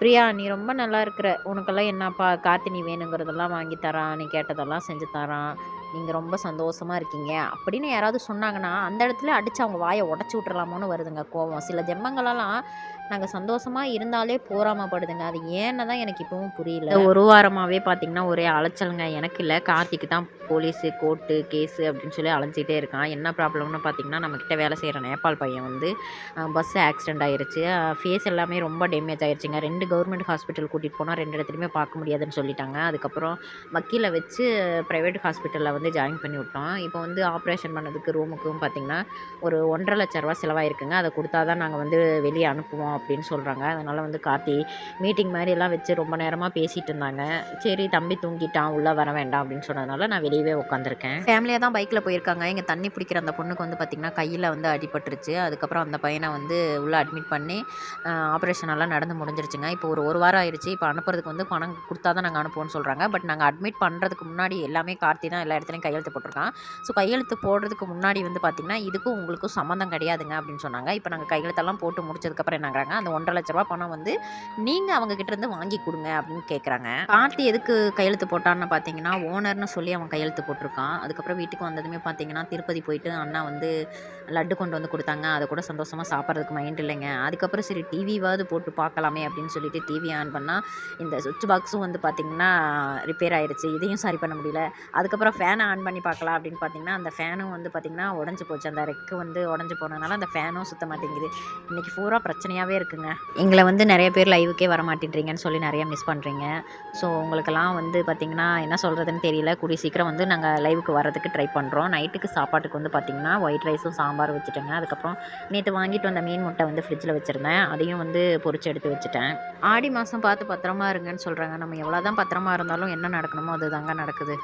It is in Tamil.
பிரியா நீ ரொம்ப நல்லா இருக்கிற. உனக்கெல்லாம் என்னப்பா கார்த்தி நீ வேணுங்கிறதெல்லாம் வாங்கி தரான். நீ கேட்டதெல்லாம் செஞ்சு தரான். நீங்கள் ரொம்ப சந்தோஷமா இருக்கீங்க. அப்படின்னு யாராவது சொன்னாங்கன்னா அந்த இடத்துல அடித்து அவங்க வாயை உடச்சி விட்றலாமோன்னு வருதுங்க கோவம். சில ஜென்மங்களெல்லாம் நாங்கள் சந்தோஷமாக இருந்தாலே போராமப்படுதுங்க. அது ஏன்னு தான் எனக்கு இப்போவும் புரியல. ஒரு வாரமாகவே பார்த்தீங்கன்னா ஒரே அலைச்சலுங்க. எனக்கு இல்லை. கார்த்திக்கு தான் போலீஸு கோர்ட்டு கேஸு அப்படின்னு சொல்லி அலைஞ்சிட்டே இருக்கான். என்ன ப்ராப்ளம்னு பார்த்தீங்கன்னா நம்மக்கிட்ட வேலை செய்கிற நேபாள் பையன் வந்து பஸ் ஆக்சிடெண்ட் ஆயிருச்சு. ஃபேஸ் எல்லாமே ரொம்ப டேமேஜ் ஆயிடுச்சுங்க ரெண்டு கவர்மெண்ட் ஹாஸ்பிட்டல் கூட்டிகிட்டு போனால் ரெண்டு இடத்துலையுமே பார்க்க முடியாதுன்னு சொல்லிட்டாங்க. அதுக்கப்புறம் வக்கீலை வச்சு ப்ரைவேட் ஹாஸ்பிட்டலில் வந்து ஜாயின் பண்ணி விட்டோம் இப்போ வந்து ஆப்ரேஷன் பண்ணதுக்கு ரூமுக்கும் பார்த்தீங்கன்னா ஒரு ஒன்றரை லட்ச ரூபா செலவாயிருக்குங்க. அதை கொடுத்தா தான் நாங்கள் வந்து வெளியே அனுப்புவோம் அப்படின்னு சொல்கிறாங்க அதனால் வந்து கார்த்தி மீட்டிங் மாதிரி எல்லாம் வச்சு ரொம்ப நேரமாக பேசிகிட்டு இருந்தாங்க. சரி தம்பி தூங்கிட்டான் உள்ளே வர வேண்டாம் அப்படின்னு சொன்னதுனால நான் வெளியவே உட்காந்துருக்கேன் ஃபேமிலியாக தான் பைக்கில் போயிருக்காங்க. இங்கே தண்ணி பிடிக்கிற அந்த பொண்ணுக்கு வந்து பார்த்திங்கன்னா கையில் வந்து அடிபட்டுருச்சு. அதுக்கப்புறம் அந்த பையனை வந்து உள்ளே அட்மிட் பண்ணி ஆப்ரேஷன் எல்லாம் நடந்து முடிஞ்சிருச்சுங்க. இப்போ ஒரு ஒரு வாரம் ஆயிடுச்சு இப்போ அனுப்புறதுக்கு வந்து பணம் கொடுத்தா தான் நாங்கள் அனுப்புவோம்னு சொல்கிறாங்க பட் நாங்கள் அட்மிட் பண்ணுறதுக்கு முன்னாடி எல்லாமே கார்த்தி தான் எல்லா இடத்துலையும் கையெழுத்து போட்டிருக்கான். ஸோ கையெழுத்து போடுறதுக்கு முன்னாடி வந்து பார்த்திங்கன்னா இதுக்கும் உங்களுக்கும் சம்மந்தம் கிடையாதுங்க அப்படின்னு சொன்னாங்க. இப்போ நாங்கள் கையெழுத்தெல்லாம் போட்டு முடிச்சதுக்கப்புறம் என்னங்கிறாங்க அந்த ஒன்றரை லட்ச ரூபா பணம் வந்து நீங்கள் அவங்க கிட்ட இருந்து வாங்கி கொடுங்க அப்படின்னு கேட்குறாங்க கார்த்தி எதுக்கு கையெழுத்து போட்டான்னு பார்த்தீங்கன்னா ஓனர்னு சொல்லி அவன் கையெழுத்து போட்டிருக்கான். அதுக்கப்புறம் வீட்டுக்கு வந்ததுமே பார்த்தீங்கன்னா திருப்பதி போயிட்டு அண்ணா வந்து லட்டு கொண்டு வந்து கொடுத்தாங்க. அதை கூட சந்தோஷமாக சாப்பிட்றதுக்கு மைண்ட் இல்லைங்க. அதுக்கப்புறம் சரி டிவிவாவது போட்டு பார்க்கலாமே அப்படின்னு சொல்லிட்டு டிவி ஆன் பண்ணால் இந்த சுவிட்ச் பாக்ஸும் வந்து பார்த்திங்கன்னா ரிப்பேர் ஆயிருச்சு. இதையும் சரி பண்ண முடியல. அதுக்கப்புறம் ஃபேனை ஆன் பண்ணி பார்க்கலாம் அப்படின்னு பார்த்தீங்கன்னா அந்த ஃபேனும் வந்து பார்த்திங்கன்னா உடஞ்சி போச்சு. அந்த ரெக்கு வந்து உடஞ்சி போனதுனால அந்த ஃபேனும் சுத்த மாட்டேங்குது இன்றைக்கி பூரா பிரச்சனையாகவே இருக்குங்க. எங்களை வந்து நிறைய பேர் லைவுக்கே வர மாட்டேன்றீங்கன்னு சொல்லி நிறையா மிஸ் பண்ணுறீங்க ஸோ உங்களுக்கெல்லாம் வந்து பார்த்திங்கன்னா என்ன சொல்கிறதுன்னு தெரியல. கூடிய சீக்கிரம் வந்து நாங்கள் லைவுக்கு வரதுக்கு ட்ரை பண்ணுறோம் நைட்டுக்கு சாப்பாட்டுக்கு வந்து பார்த்திங்கன்னா ஒயிட் ரைஸும் சாம்பார் வச்சுட்டேங்க. அதுக்கப்புறம் நேற்று வாங்கிட்டு வந்த மீன் முட்டை வந்து ஃப்ரிட்ஜில் வச்சுருந்தேன். அதையும் வந்து பொறிச்சு எடுத்து வச்சுட்டேன். ஆடி மாதம் பார்த்து பத்திரமா இருங்கன்னு சொல்கிறாங்க நம்ம எவ்வளோ தான் பத்திரமா இருந்தாலும் என்ன நடக்கணுமோ அதுதாங்க நடக்குது.